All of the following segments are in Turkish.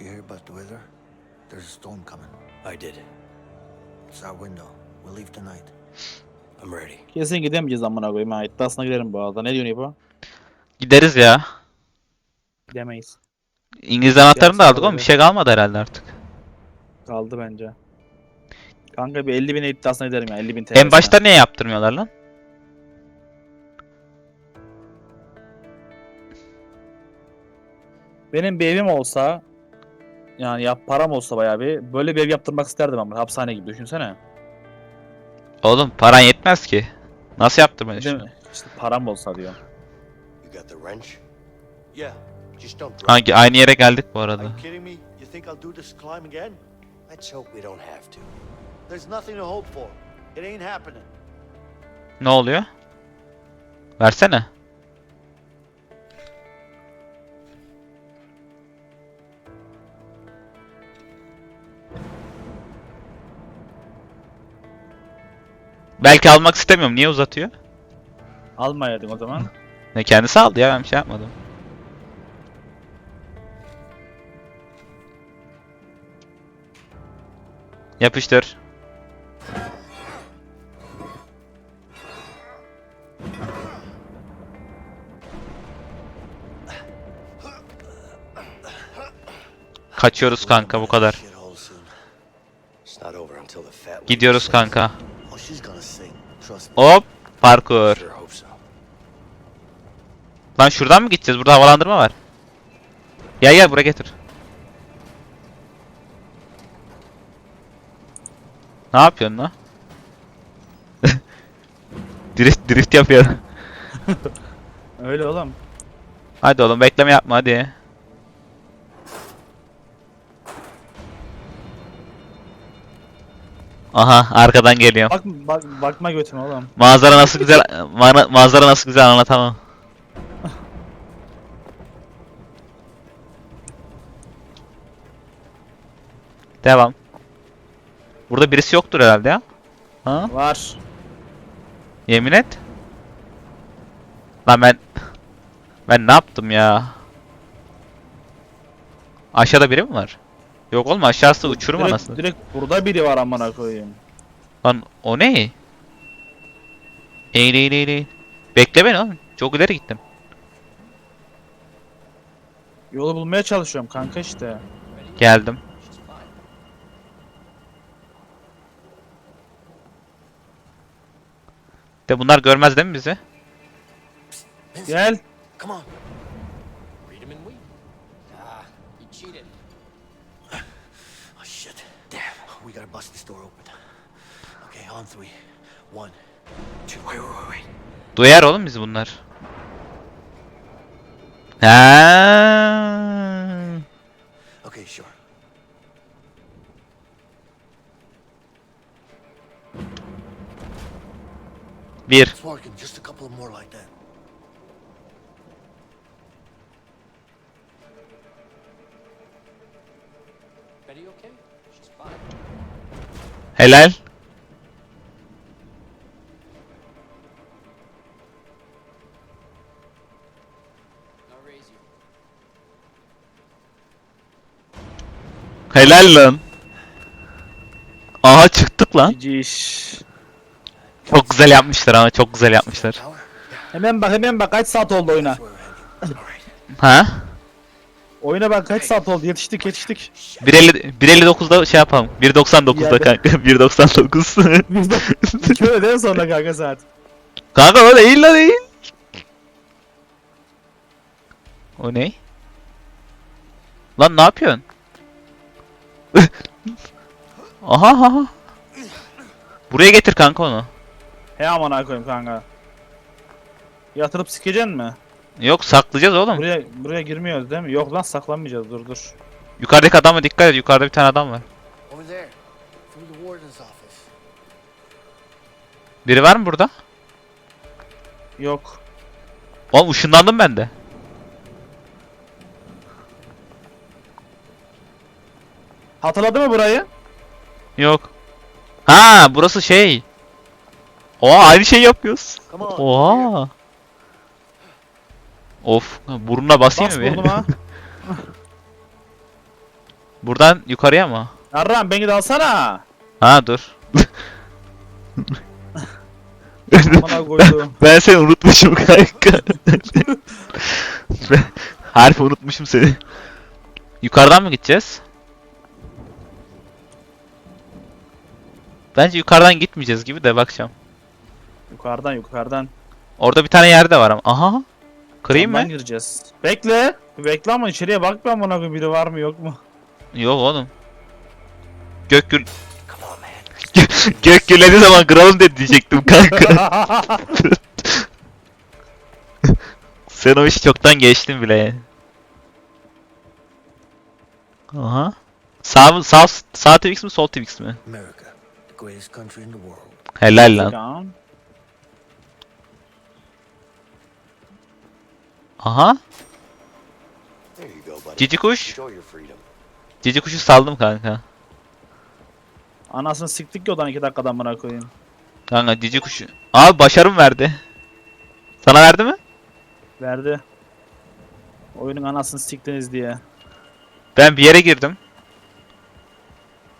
you hear about the weather? There's a storm coming. I did. It's our window. We'll leave tonight. I'm ready. Kesin gidemeyeceğiz amına koyayım ha. İddiasına girerim bu arada. Ne diyorsun İbo? Gideriz ya. Gidemeyiz. İngiliz anahtarını da aldık ama bir şey kalmadı herhalde artık. Kaldı bence. Kanka bir 50 bin iddiasına giderim ya. 50 bin TL. En başta niye yaptırmıyorlar lan? Benim bir evim olsa yani ya param olsa bayağı bir böyle bir ev yaptırmak isterdim ama hapishane gibi düşünsene. Oğlum paran yetmez ki. Nasıl yaptırmayı Değil düşünüyorsun? mi? İşte param olsa diyor. You got the wrench? Yeah. Just don't drop. Hangi aynı yere geldik bu Are arada. you kidding me? You think I'll do this climb again? Let's hope we don't have to. There's nothing to hope for. It ain't happening. Ne oluyor? Versene. Belki almak istemiyorum. Niye uzatıyor? Almayaydın o zaman. Ne kendisi aldı ya ben bir şey yapmadım. Yapıştır. Kaçıyoruz kanka bu kadar. Shithole soon. Hop. Parkur. Lan şuradan mı gideceğiz? Burada havalandırma var. Gel gel buraya getir. Ne yapıyorsun lan? drift drift yapıyor. Öyle oğlum. Hadi oğlum bekleme yapma hadi. Aha arkadan geliyor. Bak, bak bakma götüme oğlum. Manzara nasıl güzel mana- manzara nasıl güzel anlatamam. Devam. Burada birisi yoktur herhalde ya. Ha? Var. Yemin et. Lan ben ben ne yaptım ya? Aşağıda biri mi var? Yok oğlum aşağısı uçurum direkt, anasını. direkt burada biri var amına koyayım. Lan o ne? Eğil eğil eğil eğil. Bekle beni oğlum. Çok ileri gittim. Yolu bulmaya çalışıyorum kanka işte. Geldim. De bunlar görmez değil mi bizi? Gel. Come on. Gotta bust this door open. Okay, on three. One, two. Wait, wait, wait. Duyar oğlum bizi bunlar. Ha. Okay, sure. Bir. Helal. Helal lan. Aha çıktık lan. Ciş. Çok güzel yapmışlar ama çok güzel yapmışlar. Hemen bak hemen bak kaç saat oldu oyuna. Ha? Oyuna bak kaç saat oldu yetiştik yetiştik. 1.50 1.59'da şey yapalım. 1.99'da Yerde- kanka. 1.99. Biz de iki öğleden sonra kanka saat. kanka o değil lan değil. O ne? Lan ne yapıyorsun? aha aha. Buraya getir kanka onu. He amına koyayım kanka. Yatırıp sikeceksin mi? Yok saklayacağız oğlum. Buraya buraya girmiyoruz değil mi? Yok lan saklanmayacağız dur dur. Yukarıdaki adama dikkat et. Yukarıda bir tane adam var. Over there. Through the warden's office. Biri var mı burada? Yok. Oğlum ışınlandım ben de. Hatırladı mı burayı? Yok. Ha burası şey. Oha aynı şey yapıyoruz. Come on. here. Oha. Of burnuna basayım Bas mı bir? burnuma. Buradan yukarıya mı? Yarram beni de alsana. Ha dur. Koydum. Ben seni unutmuşum kanka. Ben Harfi unutmuşum seni. Yukarıdan mı gideceğiz? Bence yukarıdan gitmeyeceğiz gibi de bakacağım. yukarıdan yukarıdan. Orada bir tane yerde var ama. Aha. Kırayım Camdan mı? gireceğiz. Bekle. Bekle ama içeriye bak amına koyayım biri var mı yok mu? Yok oğlum. Gök man. Gök gürlediği zaman kıralım dedi diyecektim kanka. Sen o işi çoktan geçtin bile yani. Aha. Sağ mı sağ sağ Twix mi sol Twix mi? Helal lan. Aha. Cici kuş. Cici kuşu saldım kanka. Anasını siktik ki odan iki dakikadan amına koyayım. Kanka cici kuşu. Abi başarım verdi. Sana verdi mi? Verdi. Oyunun anasını siktiniz diye. Ben bir yere girdim.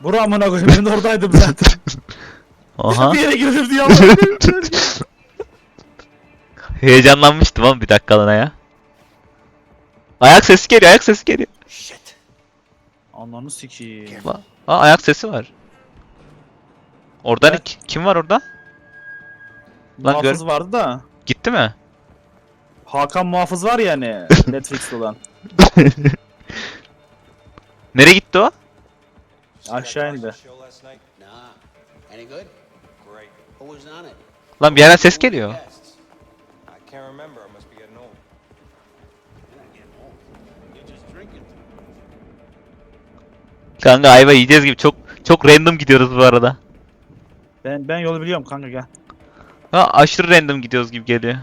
Bura amına koyayım ben de oradaydım zaten. Aha. bir yere girdim diye. Heyecanlanmıştım ama bir dakikalığına ya. Ayak sesi geliyor, ayak sesi geliyor. Shit. Ananı sikeyim. Aa ayak sesi var. Orada Evet. ki- kim var orada? Lan gör- Muhafız vardı da. Gitti mi? Hakan Muhafız var ya hani Netflix'te olan. Nereye gitti o? Aşağı indi. Show last night? Nah. Any good? Great. Who was on it? Lan bir yerden ses geliyor. Kanka ayva yiyeceğiz gibi çok çok random gidiyoruz bu arada. Ben ben yolu biliyorum kanka gel. Ha aşırı random gidiyoruz gibi geliyor.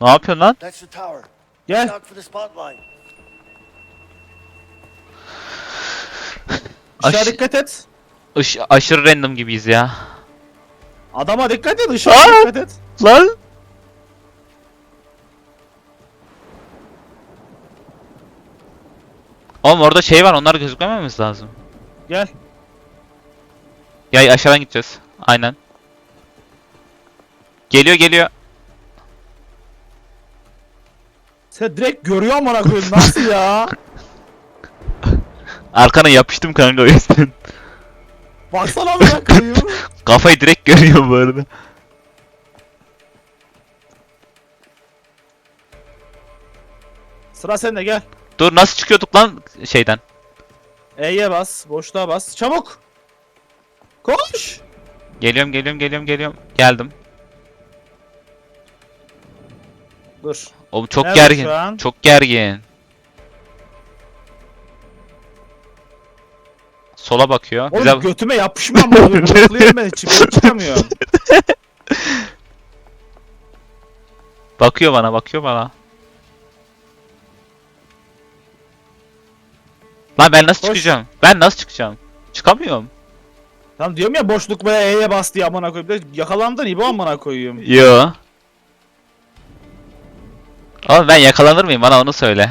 Ne yapıyorsun lan? Gel. Knock for the spotlight. Işığa Aş- dikkat et. Iş- aşırı random gibiyiz ya. Adama dikkat et. Işığa Aa! dikkat et. Lan. Oğlum orada şey var onlar gözükmememiz lazım. Gel. Ya aşağıdan gideceğiz. Aynen. Geliyor geliyor. Sen direkt görüyor amına koyayım nasıl ya? Arkana yapıştım kanka o yüzden. Baksana amına koyayım. Kafayı direkt görüyor bu arada. Sıra sende gel. Dur nasıl çıkıyorduk lan şeyden? E'ye bas. Boşluğa bas. Çabuk. Koş. Geliyorum geliyorum geliyorum geliyorum. Geldim. Dur. Oğlum çok Nerede gergin. şu an? Çok gergin. Sola bakıyor. Oğlum Bize götüme yapışma amına koyayım. Blokluyorum ben. Çıkıp çıkamıyorum. bakıyor bana, bakıyor bana. Lan ben nasıl Koş. çıkacağım? Ben nasıl çıkacağım? Çıkamıyorum. Tamam diyorum ya boşluk veya E'ye bas diye amına koyayım. De Yakalandın İbo amına koyayım. Yo. Oğlum ben yakalanır mıyım? Bana onu söyle.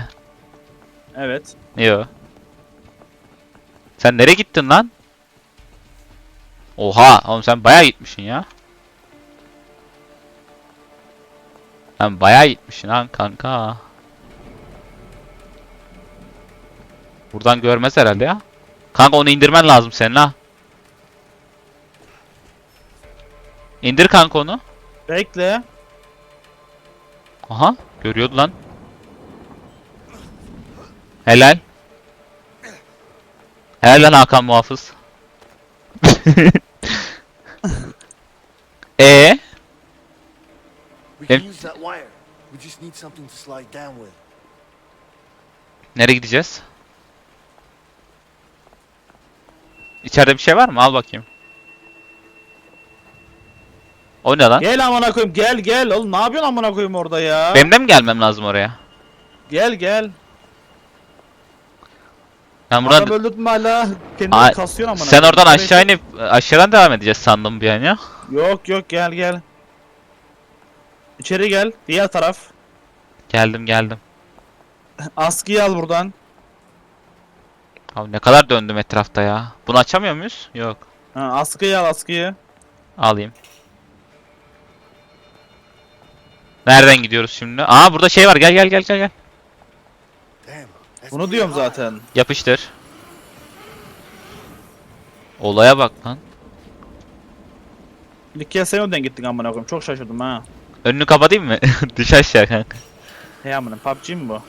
Evet. Yo. Sen nereye gittin lan? Oha, oğlum sen bayağı gitmişsin ya. Sen bayağı gitmişsin lan kanka. Buradan görmez herhalde ya. Kanka onu indirmen lazım senin ha. İndir kanka onu. Bekle. Aha, görüyordu lan. Helal. Helal lan Hakan muhafız. E We can Em- use that wire. We just need something to slide down with. nereye gideceğiz? İçeride bir şey var mı? Al bakayım. O ne lan? Gel amına koyayım gel gel. Oğlum ne yapıyorsun amına koyayım orada ya? Benim de mi gelmem lazım oraya? Gel gel. Ben Buradan... Adam öldürdün mü hala? Kendini Aa, kasıyorsun amına sen koyayım. oradan aşağı inip aşağıdan devam edeceğiz sandım bir an ya. Yok yok gel gel. İçeri gel. Diğer taraf. Geldim geldim. Askıyı al buradan. Abi ne kadar döndüm etrafta ya. Bunu açamıyor muyuz? Yok. Ha, askıyı al askıyı. Alayım. Nereden gidiyoruz şimdi? Aa burada şey var. Gel gel gel gel gel. Bunu diyorum zaten. Yapıştır. Olaya bak lan. Kez sen önden gittin amına koyayım. Çok şaşırdım ha. Önünü kapatayım mı? Düş aşağı kanka. Hey amına PUBG mi bu?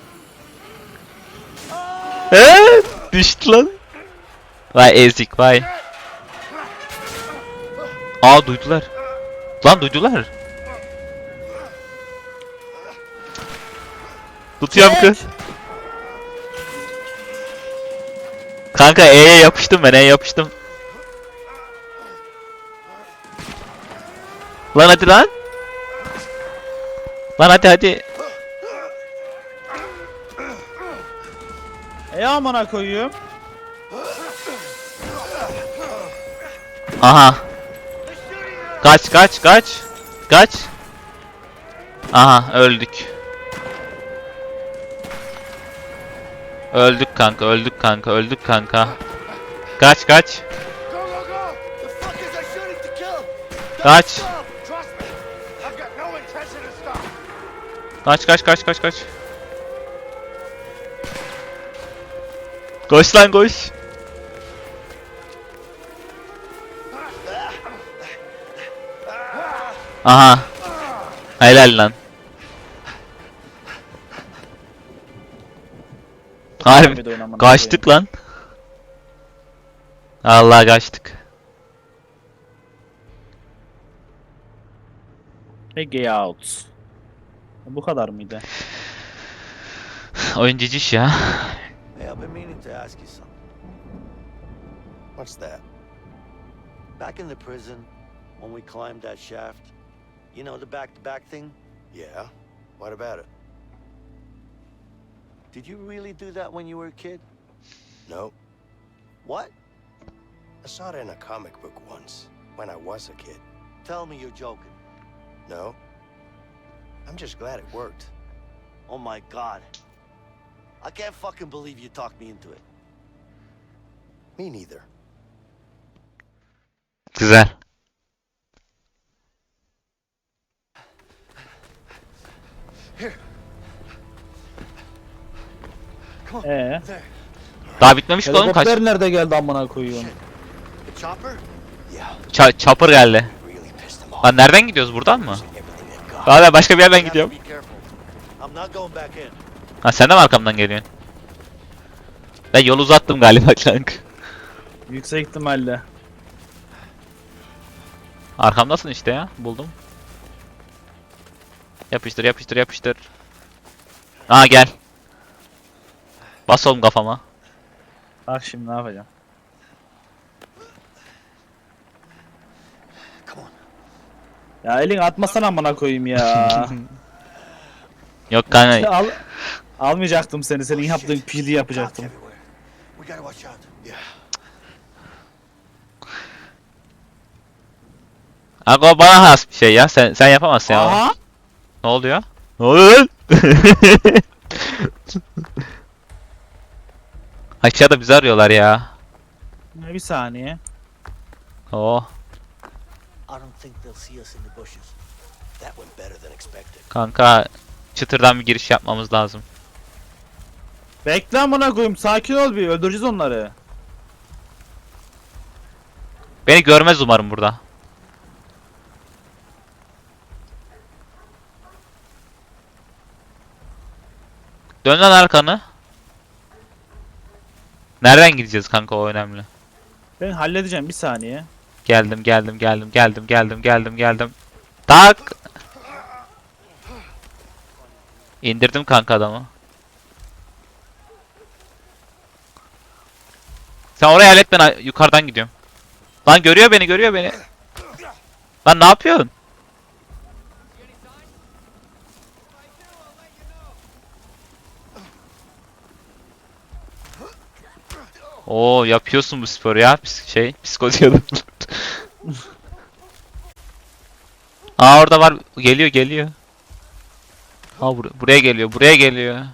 Eee, düştü lan. Vay ezik vay. Aa duydular. Lan duydular. Tutuyorum kız. Kanka E'ye yapıştım ben E'ye yapıştım. Lan hadi lan. Lan hadi hadi. Hey amına koyayım. Aha. Kaç kaç kaç. Kaç. Aha öldük. Öldük kanka öldük kanka öldük kanka. Kaç kaç. Kaç. Kaç kaç kaç kaç kaç. Koş lan koş. Aha. Helal lan. Harbi kaçtık lan. Allah kaçtık. Hey out. Bu kadar mıydı? Oyun ciciş ya. Hey, I've been meaning to ask you something. What's that? Back in the prison, when we climbed that shaft, you know, the back-to-back thing? Yeah. What about it? Did you really do that when you were a kid? No. What? I saw it in a comic book once, when I was a kid. Tell me you're joking. No. I'm just glad it worked. Oh my god. I can't fucking believe you talked me into it. Me neither. Güzel. Ee, There. Daha bitmemiş ki oğlum kaç. helikopter nerede geldi amına koyuyorum? The chopper? Yeah, Ça chopper geldi. Lan nereden gidiyoruz buradan mı? Abi başka bir yerden gidiyorum. Be careful. I'm not going back in. Ha sen de mi arkamdan geliyorsun? Ben yol uzattım galiba kanka. Yüksek ihtimalle. Arkamdasın işte ya. Buldum. Yapıştır yapıştır yapıştır. Aa gel. Bas oğlum kafama. Bak şimdi ne yapacağım. Come on. Ya elin atmasana amına koyayım ya. Yok kanka. Al, almayacaktım seni. Senin yaptığın pili yapacaktım. Abi o bana has bir şey ya. Sen sen yapamazsın ya. Aha. Ne oluyor? Ne oluyor lan? Aşağıda bizi arıyorlar ya. Bir saniye. Oh. I don't think they'll see us in the bushes. That went better than expected. Kanka çıtırdan bir giriş yapmamız lazım. Bekle amına koyayım. Sakin ol bir. Öldüreceğiz onları. Beni görmez umarım burada. Dön lan arkanı. Nereden gideceğiz kanka o önemli. Ben halledeceğim bir saniye. Geldim geldim geldim geldim geldim geldim geldim. Tak. İndirdim kanka adamı. Sen oraya hallet ben yukarıdan gidiyorum. Lan görüyor beni görüyor beni. Lan ne yapıyorsun? Oo yapıyorsun bu sporu ya. Pis şey, psiko diyordum. Aa orada var. Geliyor geliyor. Aa bur- buraya geliyor. Buraya geliyor.